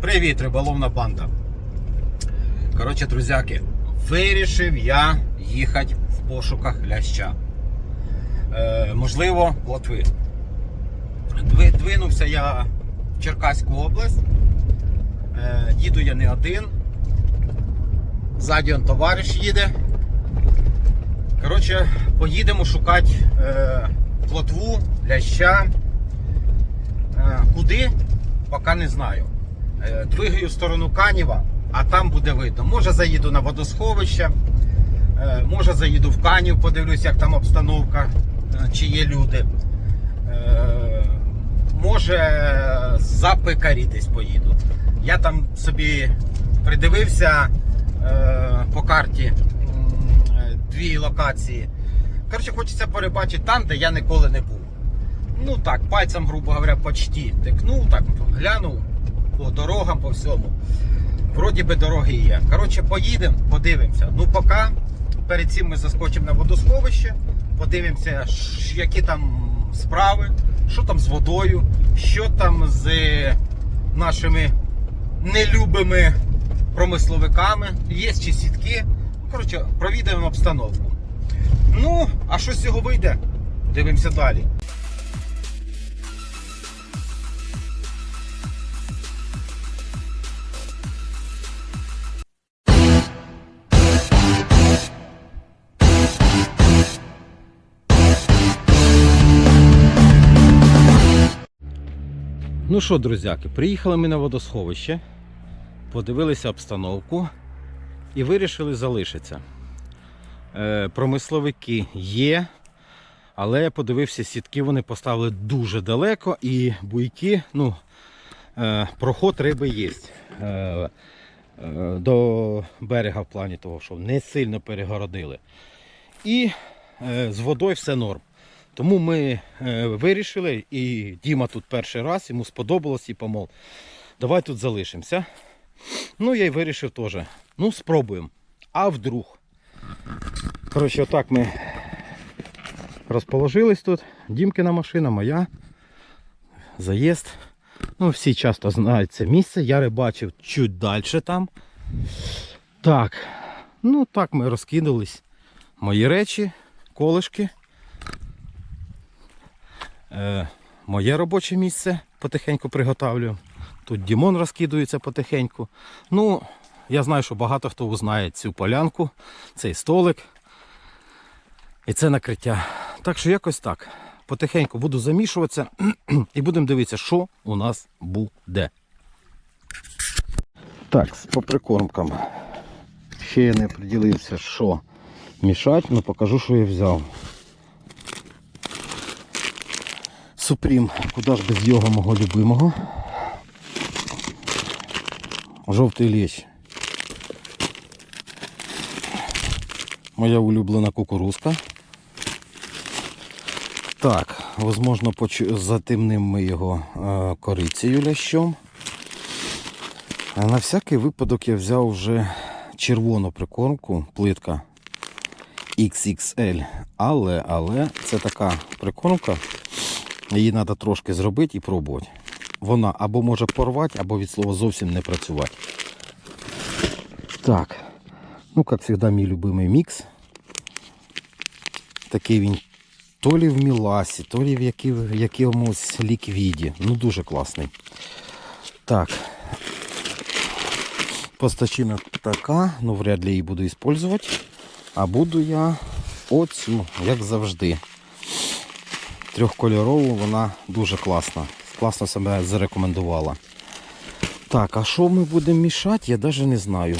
Привіт, риболовна банда. Коротше, друзяки, вирішив я їхати в пошуках ляща. Е, можливо. Дви- Двинувся я в Черкаську область. Е, їду я не один. Ззаді товариш їде. Коротше, поїдемо шукати е, плотву, ляща. Е, куди? Поки не знаю. Е, Двигаю в сторону Канєва, а там буде видно. Може заїду на водосховище, е, може заїду в Канів, подивлюсь, як там обстановка, е, чи є люди. Може за пекарі десь поїду. Я там собі придивився по карті дві локації. Коротше, хочеться перебачити там, де я ніколи не був. Ну так, пальцем, грубо говоря, почти тикнув, так глянув по дорогам, по всьому. Вроді би дороги є. Коротше, поїдемо, подивимося. Ну, поки перед цим ми заскочимо на водосховище, подивимося, які там справи, що там з водою, що там з е, нашими нелюбими промисловиками, є чи сітки. Коротше, провідаємо обстановку. Ну, а що з цього вийде? Дивимося далі. Ну що, друзяки, приїхали ми на водосховище, подивилися обстановку і вирішили залишитися. Е, промисловики є, але я подивився, сітки вони поставили дуже далеко і буйки, ну, е, проход риби є. Е, е, до берега в плані того, що не сильно перегородили. І е, з водою все норм. Тому ми е, вирішили, і Діма тут перший раз, йому сподобалось і помол. Давай тут залишимося. Ну, я й вирішив теж. Ну, спробуємо. А вдруг. Коротше, отак ми розположились тут. Дімкина машина, моя. Заїзд. Ну, всі часто знають це місце. Я рибачив чуть далі там. Так. Ну, так ми розкинулись. Мої речі, колишки. Е, моє робоче місце потихеньку приготовлю. Тут Дімон розкидується потихеньку. Ну, я знаю, що багато хто узнає цю полянку, цей столик і це накриття. Так що якось так. Потихеньку буду замішуватися і будемо дивитися, що у нас буде. Так, по прикормкам. Ще я не приділився, що мішати, але покажу, що я взяв. Супрім, куди ж без його мого любимого. Жовтий ліч. Моя улюблена кукурузка. Так, возможно, затемним ми його е, корицею лящом. На всякий випадок я взяв вже червону прикормку, плитка XXL. Але, але це така прикормка. Її треба трошки зробити і пробувати. Вона або може порвати, або від слова зовсім не працювати. Так. Ну, як завжди, мій любимий мікс. Такий він то лі в міласі, то лі в в якомусь ліквіді. Ну, дуже класний. Так. Постачина така, ну вряд ли її буду використовувати. А буду я оцю, як завжди трьохкольорову, вона дуже класна. Класно себе зарекомендувала. Так, а що ми будемо мішати, я навіть не знаю.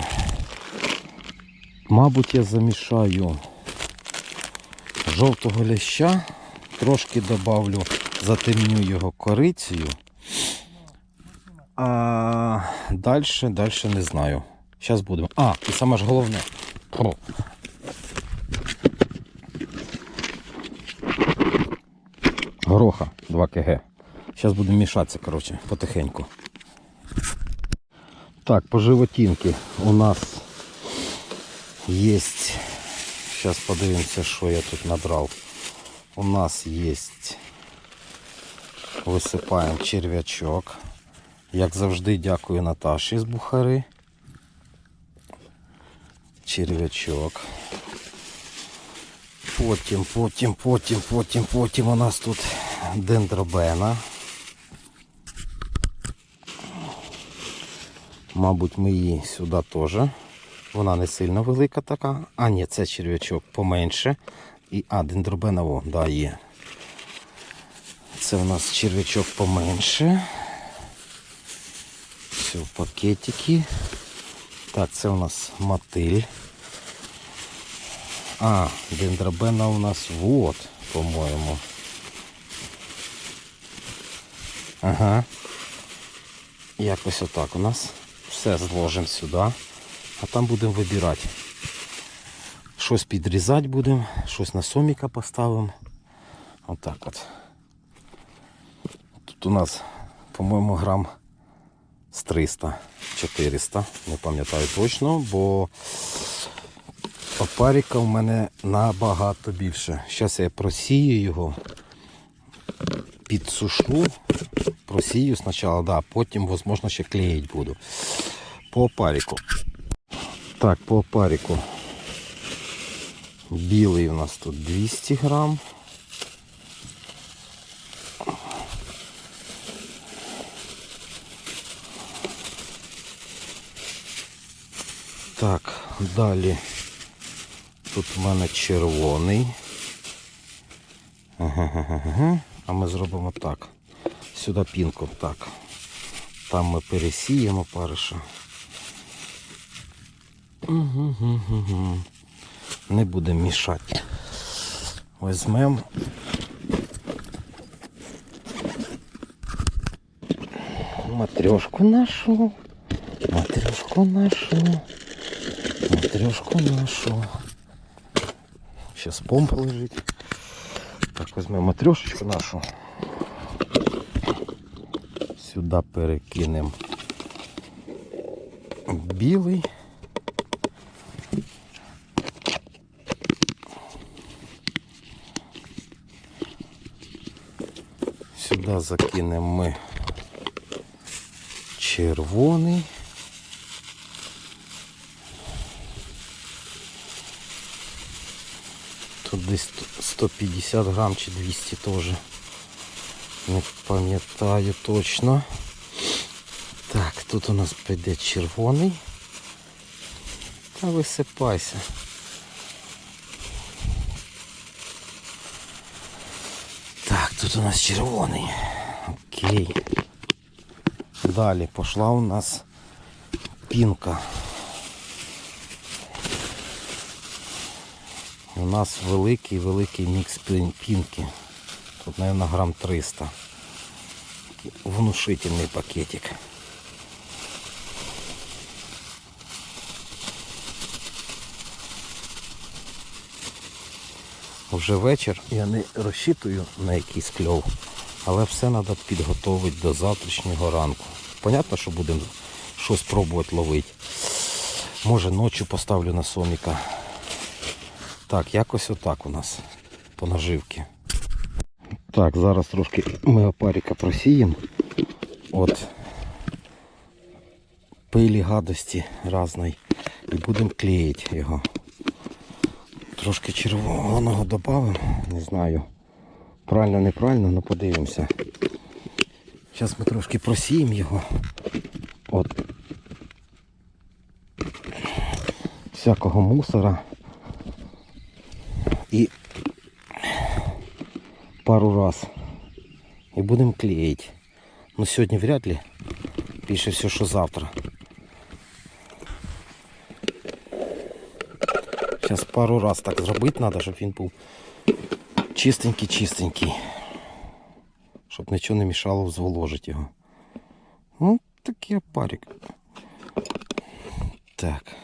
Мабуть, я замішаю жовтого ляща, трошки добавлю, затемню його корицею. А далі, далі не знаю. Зараз будемо. А, і саме ж головне. Гороха 2 кг. Зараз будемо мішатися, коротше, потихеньку. Так, по животинки у нас є. Зараз подивимося, що я тут набрав. У нас є. Висипаємо черв'ячок. Як завжди, дякую Наташі з Бухари. Черв'ячок. Потім, потім, потім, потім, потім у нас тут дендробена. Мабуть, ми її сюди теж. Вона не сильно велика така. А, ні, це черв'ячок поменше. І, а, дендробена, о, да, є. Це у нас черв'ячок поменше. Все пакетики. Так, це у нас мотиль. А, дендробена у нас вот, по-моєму. Ага. Якось отак у нас. Все зложимо сюди. А там будемо вибирати. Щось підрізати будемо, щось на соміка поставимо. Отак от. Тут у нас, по-моєму, грам з 300-400. Не пам'ятаю точно, бо опаріка в мене набагато більше. Зараз я просію його, підсушу, просію спочатку, да, потім, можливо, ще клеїть буду. По опаріку. Так, по опаріку. Білий у нас тут 200 грам. Так, далі тут в мене червоний. А ми зробимо так. Сюди пінку. Так. Там ми пересіємо париша. Не будемо мішати. Візьмемо. Матрешку нашу. Матрешку нашу. Матрешку нашу. Сейчас помпа лежить. Так, візьмемо матрешечку нашу. Сюди перекинемо білий. Сюди закинемо ми червоний. Тут десь 150 грам чи 200 теж. Не пам'ятаю точно. Так, тут у нас піде червоний. Та висипайся. Так, тут у нас червоний. Окей. Далі пішла у нас пінка. У нас великий-великий мікс пінки. Тут, мабуть, грам 300. Внушительний пакетик. Вже вечір. Я не розчитую на якийсь кльов, але все треба підготувати до завтрашнього ранку. Понятно, що будемо щось пробувати ловити. Може ночі поставлю на соміка. Так, якось отак у нас по наживки. Так, зараз трошки ми опаріка просіємо. От пилі гадості різної. І будемо клеїти його. Трошки червоного додамо, не знаю. Правильно, неправильно, але подивимося. Зараз ми трошки просіємо його. От. Всякого мусора. І пару раз. І будемо клеїти. Ну сьогодні вряд ли. Більше все, що завтра. Зараз пару раз так зробити треба, щоб він був чистенький-чистенький. Щоб нічого не мішало зволожити його. Ну, такий опарик. Так.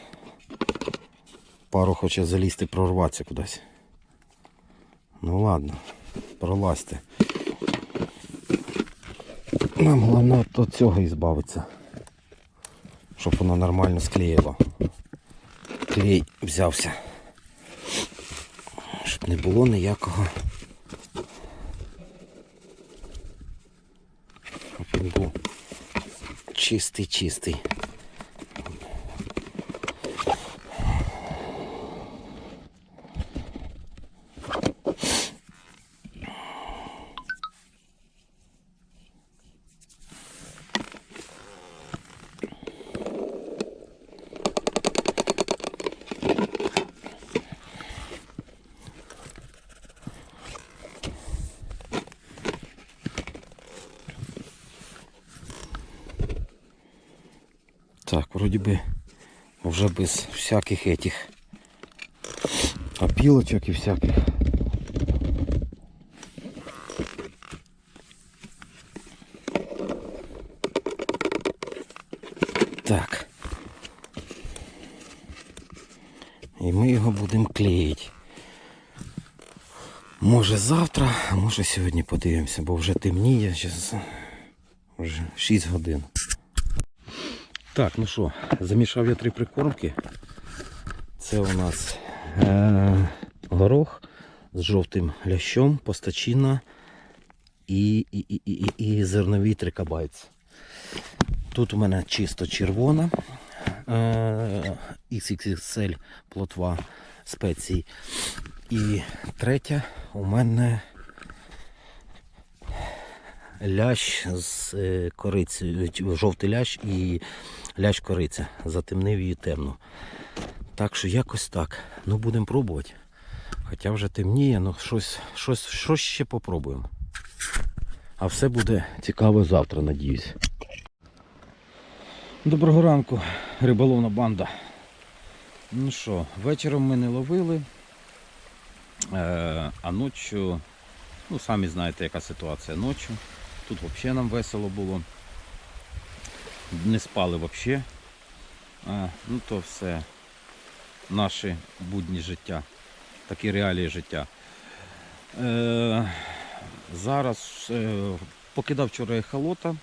Пару хоче залізти прорватися кудись. Ну ладно, пролазьте. Нам головне від цього і збавитися. Щоб воно нормально склеїло. Клей взявся. Щоб не було ніякого. Чистий, чистий. Так, вроді би вже без всяких этих опілочок і всяких. Так. І ми його будемо клеїти. Може завтра, а може сьогодні подивимося, бо вже темніє, зараз вже 6 годин. Так, ну що, замішав я три прикормки. Це у нас е- горох з жовтим лящом, постачина і, і, і, і, і, і зерновий трикабайц. Тут у мене чисто червона е- XXL плотва спецій. І третя у мене лящ з е, корицею, жовтий лящ і лящ кориця. Затемнив її темно. Так що якось так. Ну будемо пробувати. Хоча вже темніє, ну щось, щось, щось ще попробуємо. А все буде цікаво завтра, надіюсь. Доброго ранку, риболовна банда. Ну що, вечором ми не ловили, е, а ночі, ну самі знаєте, яка ситуація ночі. Тут взагалі нам весело було. Не спали взагалі. А, ну то все наші будні життя, такі реалії життя. Е, зараз е, покидав вчора ехолота, е,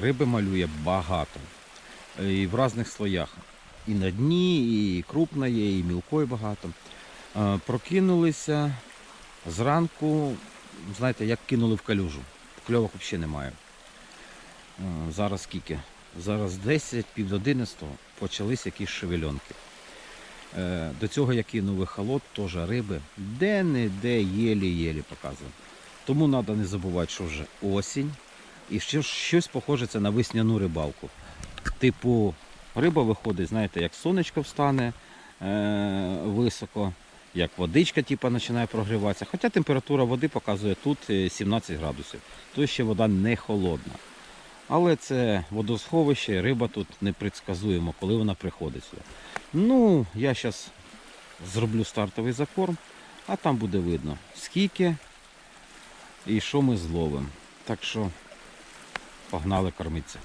риби малює багато. Е, І в різних слоях. І на дні, і крупна є, і мілкої багато. Е, прокинулися зранку, знаєте, як кинули в калюжу. Кльовок взагалі немає. Е, Зараз скільки? Зараз 10, пів до 11 почались якісь шевельонки. Е, До цього я кинув холод, теж риби, де-не-де єлі-єлі показував. Тому треба не забувати, що вже осінь. І щось похоже це на весняну рибалку. Типу, риба виходить, знаєте, як сонечко встане е- високо, як водичка типу, починає прогріватися. Хоча температура води показує тут е, 17 градусів. Тобто ще вода не холодна. Але це водосховище, риба тут непредсказуємо, коли вона приходить сюди. Ну, я зараз зроблю стартовий закорм, а там буде видно, скільки і що ми зловимо. Так що погнали кормитися.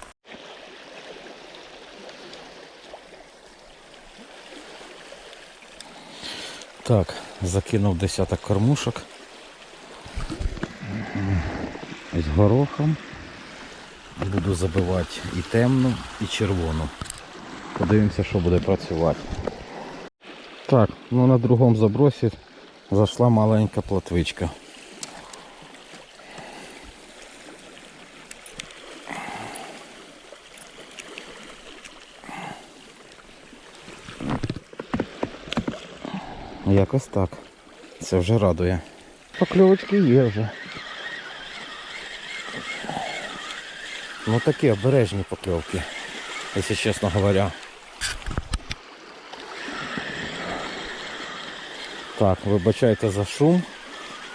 Так, закинув десяток кормушок з горохом. Буду забивати і темну, і червону. Подивимося, що буде працювати. Так, ну на другому забросі зайшла маленька плотвичка. Якось так. Це вже радує. Покльовочки є вже. Ну такі обережні покльовки, якщо чесно говоря. Так, вибачайте за шум.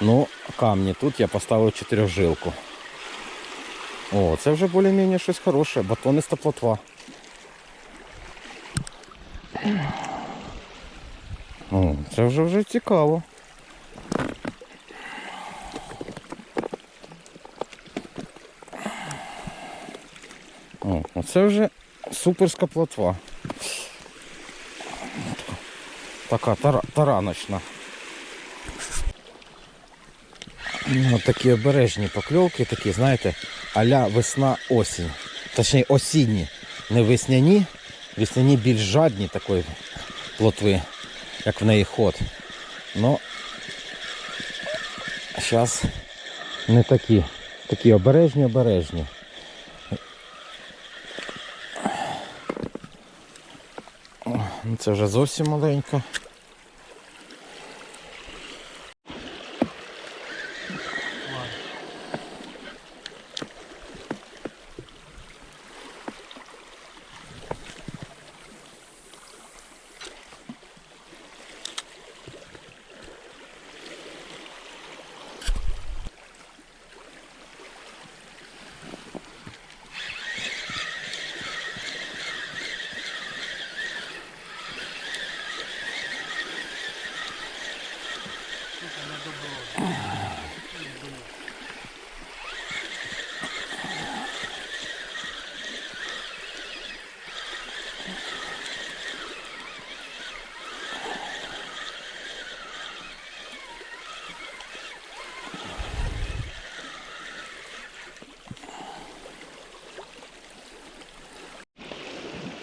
Ну, камні. Тут я поставив чотирьохжилку. О, це вже більш-менш щось хороше, батониста плотва. Це вже вже цікаво. О, оце вже суперська плотва. Така тара, тараночна. Ось такі обережні покльовки, такі, знаєте, аля весна осінь. Точніше осінні. Не весняні, весняні більш жадні такої плотви, як в неї ход. Ну, зараз не такі. Такі обережні, обережні. Ну, це вже зовсім маленько.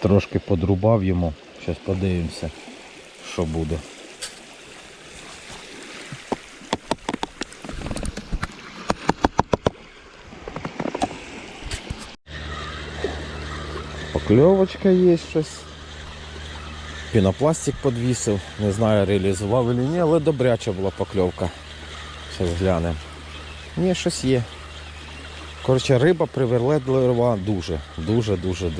Трошки подрубав йому. Зараз подивимося, що буде. Покльовочка є щось. Пінопластик підвісив. Не знаю, реалізував чи ні, але добряча була покльовка. Зараз глянемо. Ні, щось є. Коротше, риба привередлива дуже. Дуже, дуже,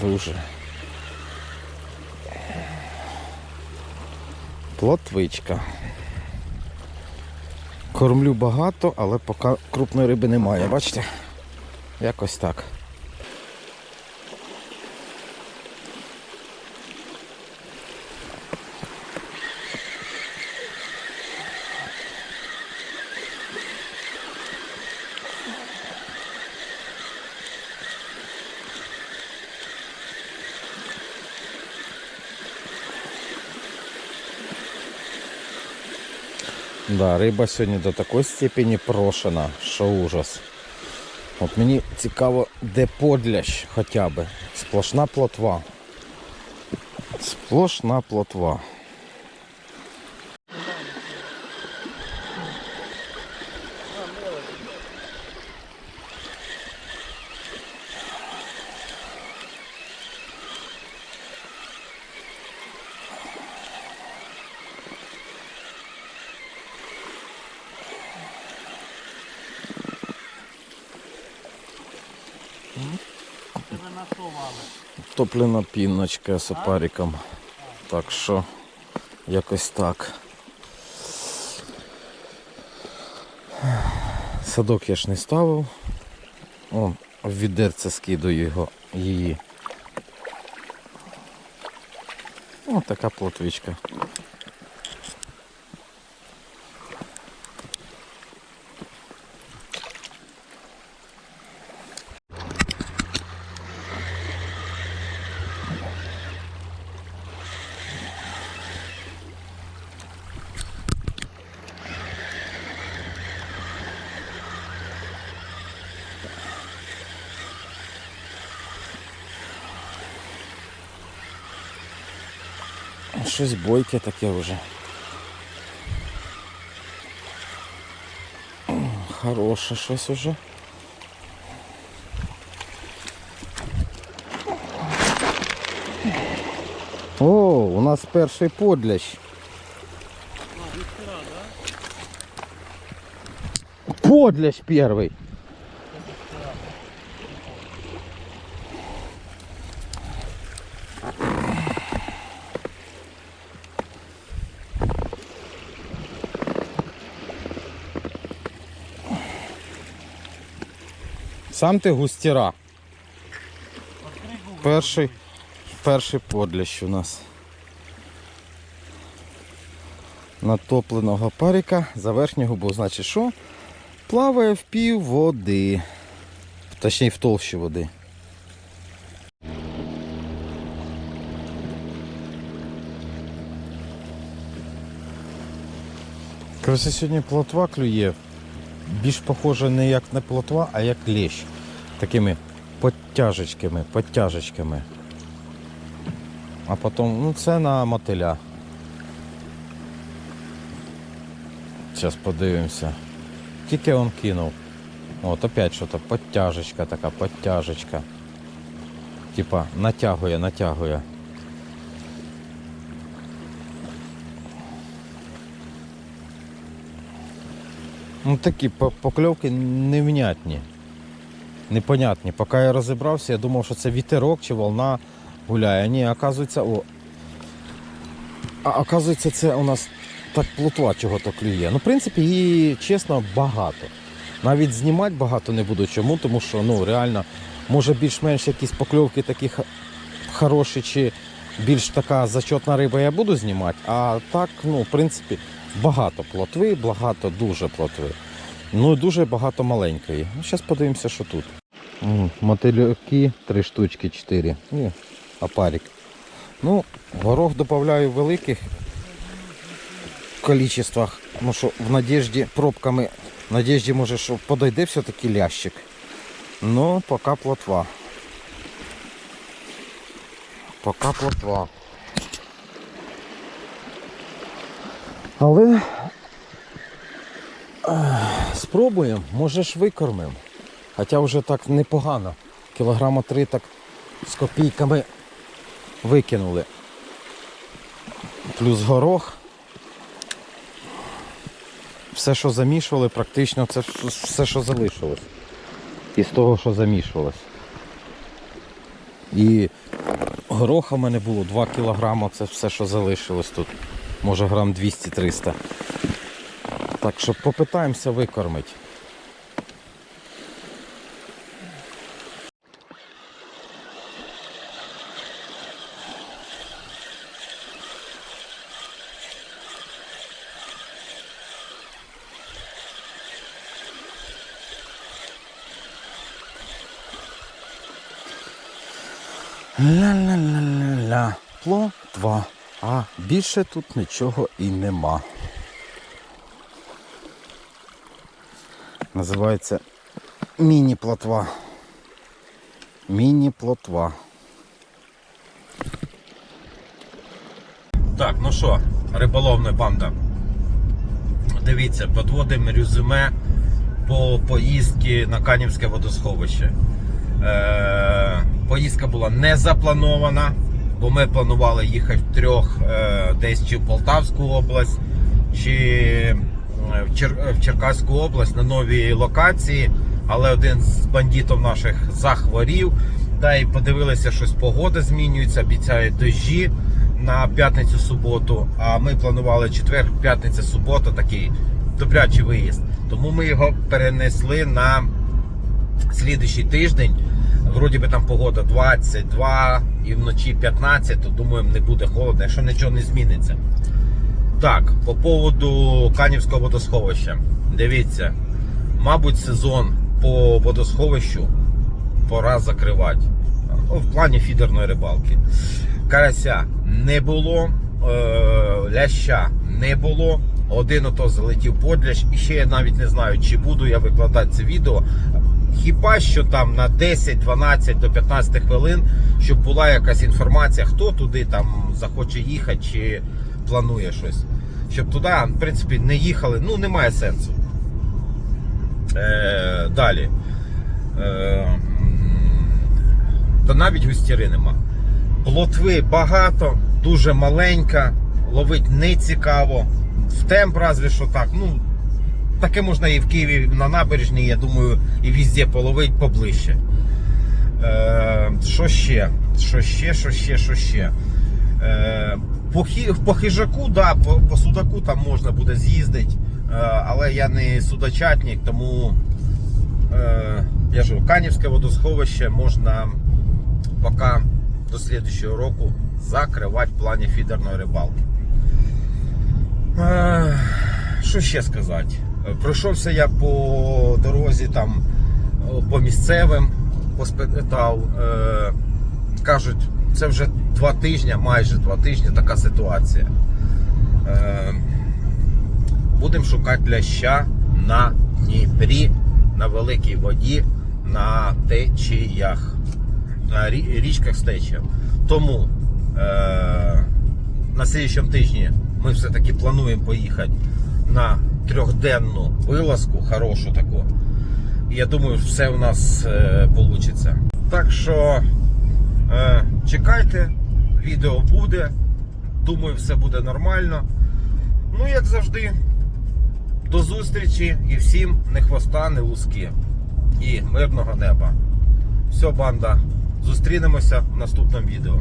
дуже. Плотвичка. Кормлю багато, але поки крупної риби немає, бачите? Якось так. Да, риба сьогодні до такої степені прошена, що ужас. От мені цікаво, де подлящ хоча б. Сплошна плотва. Сплошна плотва. Топлена піночка з опариком. Так що якось так. Садок я ж не ставив. О, в відерце скидаю його, її. О, така плотвичка. Щось бойке таке вже. Хороше щось уже. О, у нас перший подлящ. Подлящ перший. Сам ти густіра. Перший, перший подлящ у нас. Натопленого парика за верхню губу. Значить що? Плаває в пів води. Точніше в толщі води. Короче, сьогодні плотва клює. Більш похоже не як на плотва, а як лещ. Такими подтяжечками, подтяжечками. А потім, ну це на мотиля. Зараз подивимося. Тільки он кинув. От опять що-то подтяжечка така, подтяжечка. Типа натягує, натягує. Ну такі покльовки невнятні. Непонятні. Поки я розібрався, я думав, що це вітерок чи волна гуляє. Ні, оказується, о. А оказується, це у нас так плотва чого-то клює. Ну, в принципі, її, чесно, багато. Навіть знімати багато не буду. Чому? Тому що ну, реально, може більш-менш якісь покльовки такі хороші чи більш така зачетна риба я буду знімати. А так, ну, в принципі, багато плотви, багато дуже плотви. Ну і дуже багато маленької. Ну, зараз подивимося, що тут. Мотильки три штучки, чотири. І опарик. Ну, горох додаю в великих количествах. Ну що в надежді пробками. В надежді, може, що подойде все-таки лящик. Ну, поки плотва. Поки плотва. Але спробуємо, може ж викормимо. Хоча вже так непогано. Кілограма три так з копійками викинули. Плюс горох. Все, що замішували, практично це все, що залишилось. Із того, що замішувалось. І гороха в мене було 2 кілограма, це все, що залишилось тут. Може грам 200-300. Так що попитаємося викормити. Ля-ля-ля-ля-ля. Плотва. А більше тут нічого і нема. Називається міні-плотва. Міні-плотва. Так, ну що, риболовна банда. Дивіться, підводимо резюме по поїздці на Канівське водосховище. Е, поїздка була не запланована, бо ми планували їхати в трьох е, десь чи в Полтавську область, чи е, в, Чер- в Черкаську область на новій локації. Але один з бандитів наших захворів. Та й подивилися, щось погода змінюється, обіцяють дощі на п'ятницю суботу. А ми планували четвер, п'ятниця, субота, такий добрячий виїзд. Тому ми його перенесли на слідуючий тиждень. Вроді би там погода 22 і вночі 15, то думаємо, не буде холодно, якщо нічого не зміниться. Так, по поводу Канівського водосховища. Дивіться, мабуть, сезон по водосховищу пора закривати. Ну, в плані фідерної рибалки. Карася не було, е, ляща не було. Один ото залетів подлящ. І ще я навіть не знаю, чи буду я викладати це відео. Хіба що там на 10, 12 до 15 хвилин, щоб була якась інформація, хто туди там захоче їхати чи планує щось. Щоб туди, в принципі, не їхали, ну немає сенсу. Е, далі. Е, та навіть густіри нема. Плотви багато, дуже маленька, ловить не цікаво. В темп разве що так. Ну, таке можна і в Києві на набережній, я думаю, і везде половить поближче. Е, що ще? Що ще, що ще, що ще? Е, по, по хижаку, да, по, по судаку там можна буде з'їздити, е, але я не судочатник, тому е, я ж кажу, Канівське водосховище можна поки до слідчого року закривати в плані фідерної рибалки. Е, Що ще сказати? Пройшовся я по дорозі там по місцевим, поспитав. Е, кажуть, це вже два тижні, майже два тижні така ситуація. Е, будемо шукати ляща на Дніпрі, на великій воді, на течіях, на річках з течією. Тому е, на слідчому тижні ми все-таки плануємо поїхати на трьохденну вилазку, хорошу таку. Я думаю, все у нас е, вийде. Так що Е, чекайте, відео буде. Думаю, все буде нормально. Ну, як завжди, до зустрічі і всім не хвоста, не луски. І мирного неба. Все, банда. Зустрінемося в наступному відео.